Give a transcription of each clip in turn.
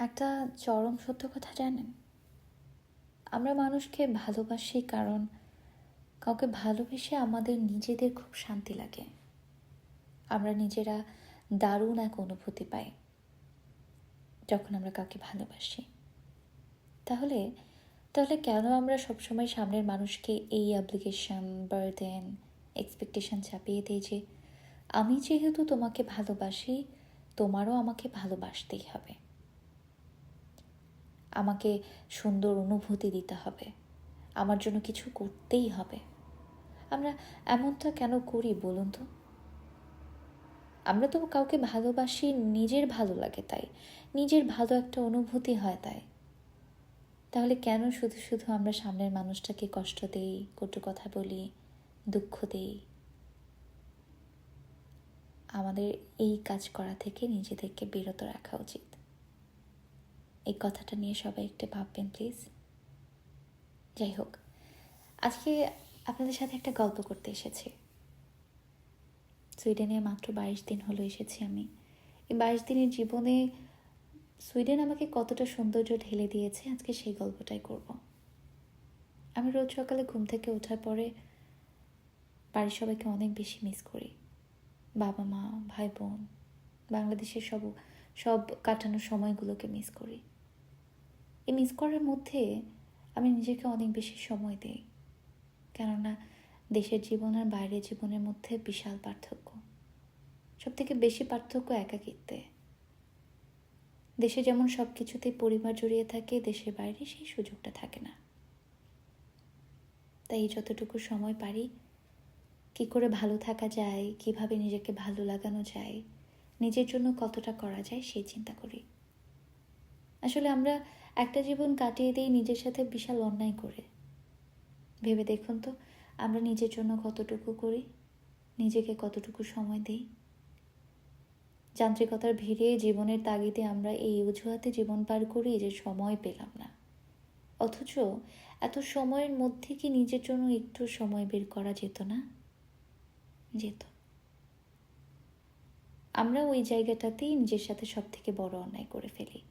একটা চরম সত্য কথা জানেন? আমরা মানুষকে ভালোবাসি কারণ কাউকে ভালোবেসে আমাদের নিজেদের খুব শান্তি লাগে। আমরা নিজেরা দারুণ এক অনুভূতি পাই যখন আমরা কাউকে ভালোবাসি। তাহলে তাহলে কেন আমরা সবসময় সামনের মানুষকে এই অ্যাপ্লিকেশন বার্ডেন এক্সপেকটেশন চাপিয়ে দিই যে, আমি যেহেতু তোমাকে ভালোবাসি, তোমারও আমাকে ভালোবাসতেই হবে আমাকে সুন্দর অনুভূতি দিতে হবে। আমার জন্য কিছু করতেই হবে। আমরা এমনটা কেন করি বলুন তো? আমরা তো কাউকে ভালোবাসি, নিজের ভালো লাগে তাই। নিজের ভালো একটা অনুভূতি হয় তাই। তাহলে কেন শুধু শুধু আমরা সামনের মানুষটাকে কষ্ট দেই, কটু কথা বলি, দুঃখ দেই? আমাদের এই কাজ করা থেকে নিজেদেরকে বিরত রাখা উচিত। এই কথাটা নিয়ে সবাই একটু ভাববেন প্লিজ যাই হোক, আজকে আপনাদের সাথে একটা গল্প করতে এসেছি। সুইডেনে মাত্র বাইশ দিন হলো এসেছি আমি। এই বাইশ দিনের জীবনে সুইডেন আমাকে কতটা সৌন্দর্য ঢেলে দিয়েছে, আজকে সেই গল্পটাই করব। আমি রোজ সকালে ঘুম থেকে ওঠার পরে বাড়ির সবাইকে অনেক বেশি মিস করি। বাবা মা, ভাই বোন, বাংলাদেশের সব সব কাটানোর সময়গুলোকে মিস করি। এই মিস করার মধ্যে আমি নিজেকে অনেক বেশি সময় দিই। কেননা দেশের জীবন আর বাইরের জীবনের মধ্যে বিশাল পার্থক্য। সব থেকে বেশি পার্থক্য একাকিত্বে। দেশে যেমন সব কিছুতেই পরিবার জড়িয়ে থাকে, দেশের বাইরে সেই সুযোগটা থাকে না। তাই যতটুকু সময় পারি, কি করে ভালো থাকা যায়, কীভাবে নিজেকে ভালো লাগানো যায়, নিজের জন্য কতটা করা যায়, সেই চিন্তা করি। আসলে আমরা একটা জীবন কাটিয়ে দিই নিজের সাথে বিশাল অন্যায় করে। ভেবে দেখুন তো, আমরা নিজের জন্য কতটুকু করি, নিজেকে কতটুকু সময় দিই। যান্ত্রিকতার ভিড়ে জীবনের তাগিদে আমরা এই অজুহাতে জীবন পার করি যে সময় পেলাম না। অথচ এত সময়ের মধ্যে কি নিজের জন্য একটু সময় বের করা যেত না? যেত। আমরা ওই জায়গাটাতেই নিজের সাথে সব থেকে বড় অন্যায় করে ফেলি।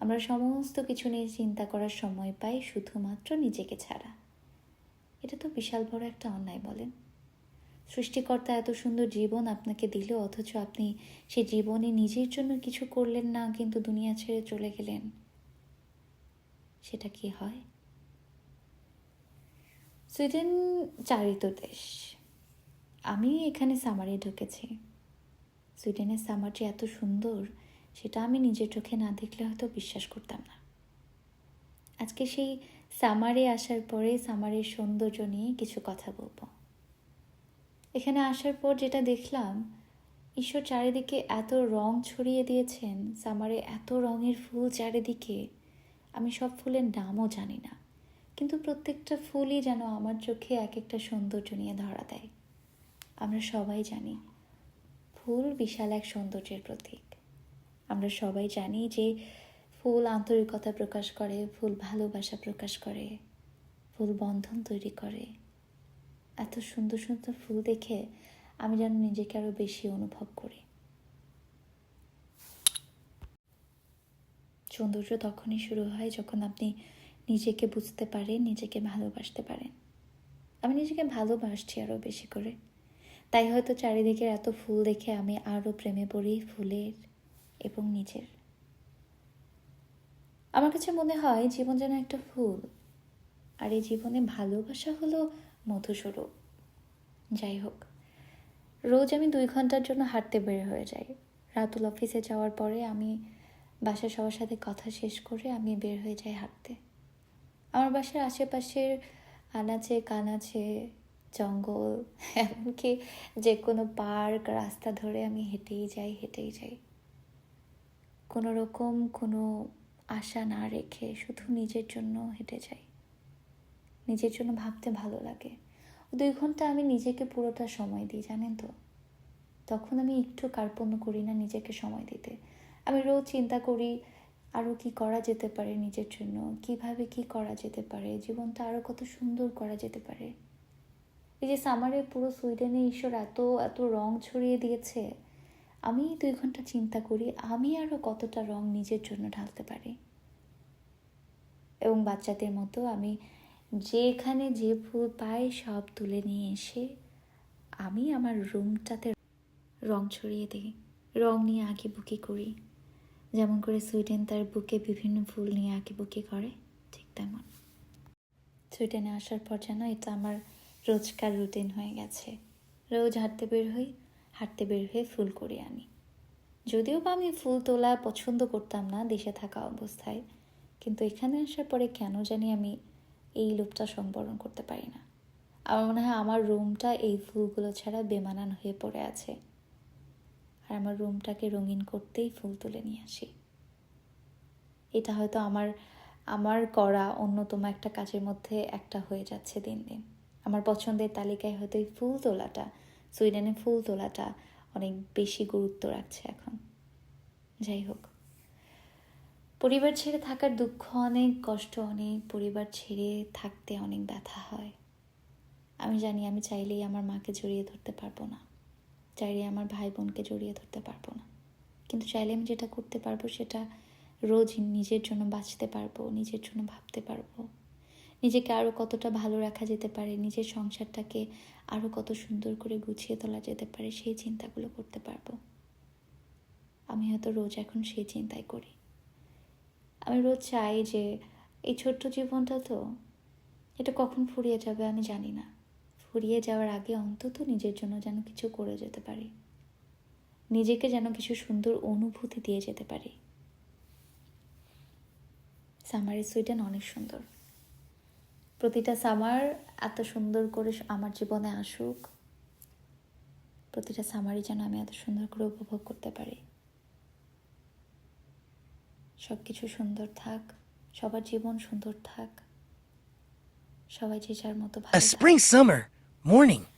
আমরা সমস্ত কিছু নিয়ে চিন্তা করার সময় পাই শুধুমাত্র নিজেকে ছাড়া। এটা তো বিশাল বড় একটা অন্যায় বলেন। সৃষ্টিকর্তা এত সুন্দর জীবন আপনাকে দিল, অথচ আপনি সে জীবনে নিজের জন্য কিছু করলেন না, কিন্তু দুনিয়া ছেড়ে চলে গেলেন। সেটা কি হয়? সুইডেন চারিত দেশ। আমি এখানে সামারে ঢুকেছি। সুইডেনের সামারটি এত সুন্দর সেটা আমি নিজের চোখে না দেখলে হয়তো বিশ্বাস করতাম না। আজকে সেই সামারে আসার পরে সামারের সৌন্দর্য নিয়ে কিছু কথা বলব। এখানে আসার পর যেটা দেখলাম, ঈশ্বর চারিদিকে এত রং ছড়িয়ে দিয়েছেন, সামারে এত রঙের ফুল চারিদিকে, আমি সব ফুলের নামও জানি না। কিন্তু প্রত্যেকটা ফুলই যেন আমার চোখে এক একটা সৌন্দর্য নিয়ে ধরা দেয়। আমরা সবাই জানি, ফুল বিশাল এক সৌন্দর্যের প্রতীক। আমরা সবাই জানি যে ফুল আন্তরিকতা প্রকাশ করে, ফুল ভালোবাসা প্রকাশ করে, ফুল বন্ধন তৈরি করে। এত সুন্দর সুন্দর ফুল দেখে আমি যেন নিজেকে আরও বেশি অনুভব করি। সৌন্দর্য তখনই শুরু হয় যখন আপনি নিজেকে বুঝতে পারেন, নিজেকে ভালোবাসতে পারেন। আমি নিজেকে ভালোবাসছি আরও বেশি করে। তাই হয়তো চারিদিকের এত ফুল দেখে আমি আরও প্রেমে পড়ি ফুলের। এবং নিজের। আমার কাছে মনে হয় জীবন যেন একটা ফুল, আর এই জীবনে ভালোবাসা হলো মধুস্বরূপ। যাই হোক, রোজ আমি দুই ঘণ্টার জন্য হাঁটতে বের হয়ে যাই। রাতুল অফিসে যাওয়ার পরে আমি বাসার সবার সাথে কথা শেষ করে আমি বের হয়ে যাই হাঁটতে। আমার বাসার আশেপাশের আনাচে কানাচে জঙ্গল, এমনকি যে কোনো পার্ক, রাস্তা ধরে আমি হেঁটেই যাই হেঁটেই যাই। কোনো রকম কোনো আশা না রেখে শুধু নিজের জন্য হেঁটে যাই। নিজের জন্য ভাবতে ভালো লাগে। দুই ঘণ্টা আমি নিজেকে পুরোটা সময় দিই, জানেন তো? তখন আমি একটু কার্পণ্য করি না নিজেকে সময় দিতে। আমি রোজ চিন্তা করি আরও কি করা যেতে পারে নিজের জন্য? কীভাবে কি করা যেতে পারে? জীবনটা আরও কত সুন্দর করা যেতে পারে? এই যে সামারে পুরো সুইডেনে ঈশ্বর এত এত রং ছড়িয়ে দিয়েছে আমি দুই ঘণ্টা চিন্তা করি, আমি আরও কতটা রং নিজের জন্য ঢালতে পারি। এবং বাচ্চাদের মতো আমি যেখানে যে ফুল পাই সব তুলে নিয়ে এসে আমি আমার রুমটাতে রং ছড়িয়ে দিই, রং নিয়ে আঁকি বুকি করি। যেমন করে সুইডেন তার বুকে বিভিন্ন ফুল নিয়ে আঁকি বুকি করে, ঠিক তেমন। সুইডেনে আসার পর যেন এটা আমার রোজকার রুটিন হয়ে গেছে। রোজ হাঁটতে বের হই হাঁটতে বের হয়ে ফুল করে আনি। যদিও বা আমি ফুল তোলা পছন্দ করতাম না দেশে থাকা অবস্থায়, কিন্তু এখানে আসার পরে কেন জানি আমি এই লোভটা সম্বরণ করতে পারি না। আমার মনে হয় আমার রুমটা এই ফুলগুলো ছাড়া বেমানান হয়ে পড়ে আছে। আর আমার রুমটাকে রঙিন করতেই ফুল তুলে নিয়ে আসি। এটা হয়তো আমার আমার করা অন্যতম একটা কাজের মধ্যে একটা হয়ে যাচ্ছে দিন দিন। আমার পছন্দের তালিকায় হয়তো এই ফুল তোলাটা সুইডেনে ফুল তোলাটা অনেক বেশি গুরুত্ব রাখছে এখন। যাই হোক। পরিবার ছেড়ে থাকার দুঃখ অনেক, কষ্ট অনেক, পরিবার ছেড়ে থাকতে অনেক ব্যথা হয়। আমি জানি, আমি চাইলেই আমার মাকে জড়িয়ে ধরতে পারব না। চাইলে আমার ভাই বোনকে জড়িয়ে ধরতে পারব না। কিন্তু চাইলে আমি যেটা করতে পারব, সেটা রোজ নিজের জন্য বাঁচতে পারব, নিজের জন্য ভাবতে পারব। নিজেকে আরও কতটা ভালো রাখা যেতে পারে, নিজের সংসারটাকে আরও কত সুন্দর করে গুছিয়ে তোলা যেতে পারে, সেই চিন্তাগুলো করতে পারব। আমি হয়তো রোজ এখন সেই চিন্তাই করি। আমি রোজ চাই যে, এই ছোট্ট জীবনটা তো, এটা কখন ফুরিয়ে যাবে আমি জানি না। ফুরিয়ে যাওয়ার আগে অন্তত নিজের জন্য যেন কিছু করে যেতে পারি। নিজেকে যেন কিছু সুন্দর অনুভূতি দিয়ে যেতে পারি। সামারে সুইডেন অনেক সুন্দর। প্রতিটা সামার এত সুন্দর করে আমার জীবনে আসুক প্রতিটা সামারই যেন আমি এত সুন্দর করে উপভোগ করতে পারি সব কিছু সুন্দর থাক সবার জীবন সুন্দর থাক সবাই যে যার মতো ভালো স্প্রিং সামার morning.